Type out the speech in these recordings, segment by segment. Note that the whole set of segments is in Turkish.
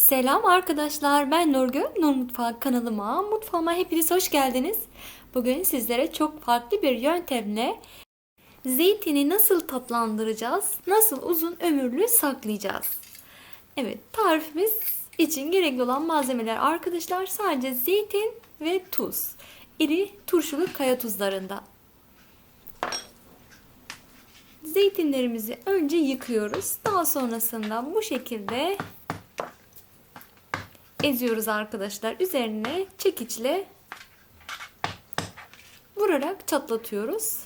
Selam arkadaşlar ben Nurgül. Nur Mutfağı kanalıma, mutfağıma hepiniz hoş geldiniz. Bugün sizlere çok farklı bir yöntemle zeytini nasıl tatlandıracağız, nasıl uzun ömürlü saklayacağız. Evet tarifimiz için gerekli olan malzemeler arkadaşlar sadece zeytin ve tuz. İri turşulu kaya tuzlarında. Zeytinlerimizi önce yıkıyoruz. Daha sonrasında bu şekilde eziyoruz arkadaşlar. Üzerine çekiçle vurarak çatlatıyoruz.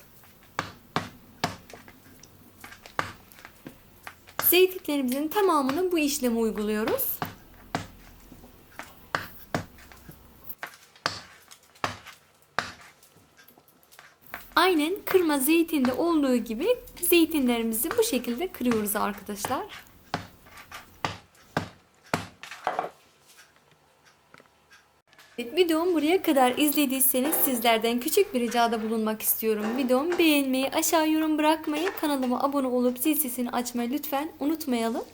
Zeytinlerimizin tamamını bu işlemi uyguluyoruz. Aynen kırma zeytinde olduğu gibi zeytinlerimizi bu şekilde kırıyoruz arkadaşlar. Evet, videomu buraya kadar izlediyseniz sizlerden küçük bir ricada bulunmak istiyorum. Videomu beğenmeyi, aşağı yorum bırakmayı, kanalıma abone olup zil sesini açmayı lütfen unutmayalım.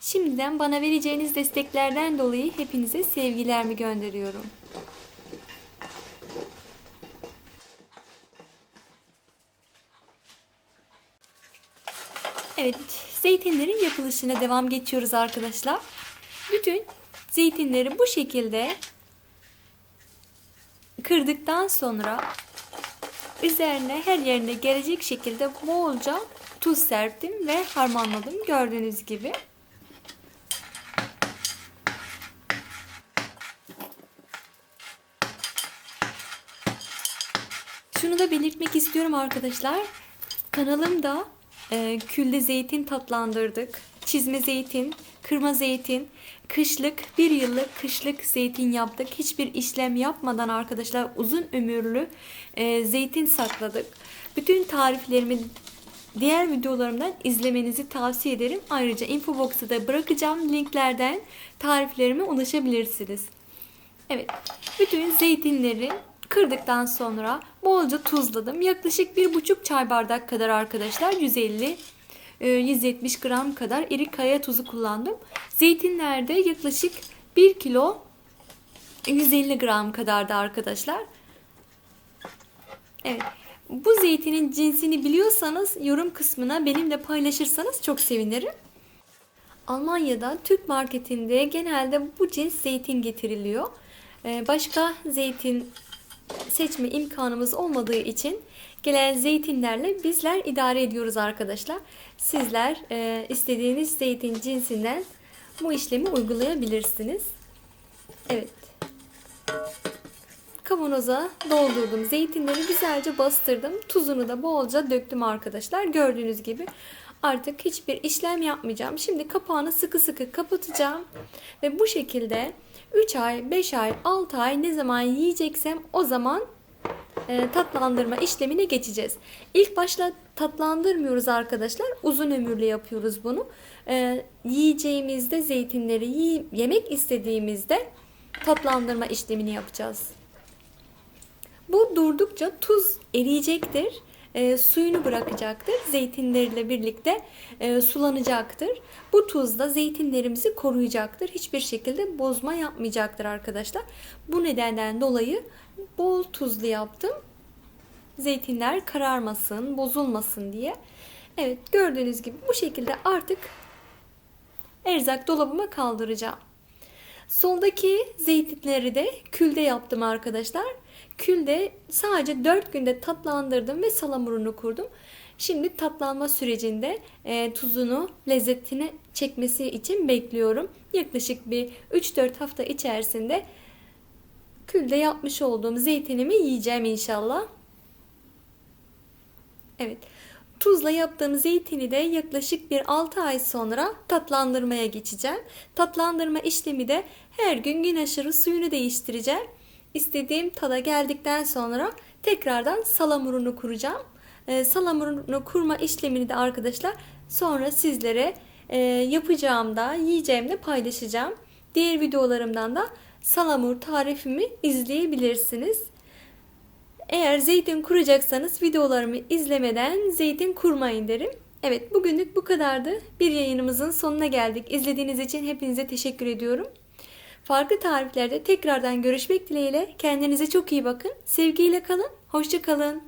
Şimdiden bana vereceğiniz desteklerden dolayı hepinize sevgilerimi gönderiyorum. Evet, zeytinlerin yapılışına devam geçiyoruz arkadaşlar. Bütün zeytinleri bu şekilde kırdıktan sonra üzerine her yerine gelecek şekilde bolca tuz serptim ve harmanladım gördüğünüz gibi. Şunu da belirtmek istiyorum arkadaşlar. Kanalımda e, külde zeytin tatlandırdık. Çizme zeytin, kırma zeytin, kışlık, bir yıllık kışlık zeytin yaptık. Hiçbir işlem yapmadan arkadaşlar uzun ömürlü e, zeytin sakladık. Bütün tariflerimi diğer videolarımdan izlemenizi tavsiye ederim. Ayrıca info box'a da bırakacağım linklerden tariflerime ulaşabilirsiniz. Evet, bütün zeytinleri kırdıktan sonra bolca tuzladım. Yaklaşık bir buçuk çay bardak kadar arkadaşlar 150 170 e, gram kadar iri kaya tuzu kullandım. Zeytinlerde yaklaşık 1 kilo 150 gram kadardı arkadaşlar. Evet. Bu zeytinin cinsini biliyorsanız yorum kısmına benimle paylaşırsanız çok sevinirim. Almanya'da Türk marketinde genelde bu cins zeytin getiriliyor. E, başka zeytin seçme imkanımız olmadığı için gelen zeytinlerle bizler idare ediyoruz arkadaşlar. Sizler e, istediğiniz zeytin cinsinden bu işlemi uygulayabilirsiniz. Evet. Kavanoza doldurdum. Zeytinleri güzelce bastırdım. Tuzunu da bolca döktüm arkadaşlar. Gördüğünüz gibi artık hiçbir işlem yapmayacağım. Şimdi kapağını sıkı sıkı kapatacağım. Ve bu şekilde 3 ay, 5 ay, 6 ay ne zaman yiyeceksem o zaman e, tatlandırma işlemine geçeceğiz. İlk başta tatlandırmıyoruz arkadaşlar. Uzun ömürlü yapıyoruz bunu. E, yiyeceğimizde zeytinleri yiy yemek istediğimizde tatlandırma işlemini yapacağız. Bu durdukça tuz eriyecektir e, suyunu bırakacaktır. Zeytinleriyle birlikte e, sulanacaktır. Bu tuz da zeytinlerimizi koruyacaktır. Hiçbir şekilde bozma yapmayacaktır arkadaşlar. Bu nedenden dolayı bol tuzlu yaptım. Zeytinler kararmasın, bozulmasın diye. Evet gördüğünüz gibi bu şekilde artık erzak dolabıma kaldıracağım. Soldaki zeytinleri de külde yaptım arkadaşlar. Külde sadece 4 günde tatlandırdım ve salamurunu kurdum. Şimdi tatlanma sürecinde e, tuzunu, lezzetini çekmesi için bekliyorum. Yaklaşık bir 3-4 hafta içerisinde külde yapmış olduğum zeytinimi yiyeceğim inşallah. Evet. Tuzla yaptığım zeytini de yaklaşık bir 6 ay sonra tatlandırmaya geçeceğim. Tatlandırma işlemi de her gün gün aşırı suyunu değiştireceğim. İstediğim tada geldikten sonra tekrardan salamurunu kuracağım. E, salamurunu kurma işlemini de arkadaşlar sonra sizlere e, yapacağımda, yiyeceğimde paylaşacağım. Diğer videolarımdan da salamur tarifimi izleyebilirsiniz. Eğer zeytin kuracaksanız videolarımı izlemeden zeytin kurmayın derim. Evet bugünlük bu kadardı. Bir yayınımızın sonuna geldik. İzlediğiniz için hepinize teşekkür ediyorum. Farklı tariflerde tekrardan görüşmek dileğiyle. Kendinize çok iyi bakın. Sevgiyle kalın. Hoşça kalın.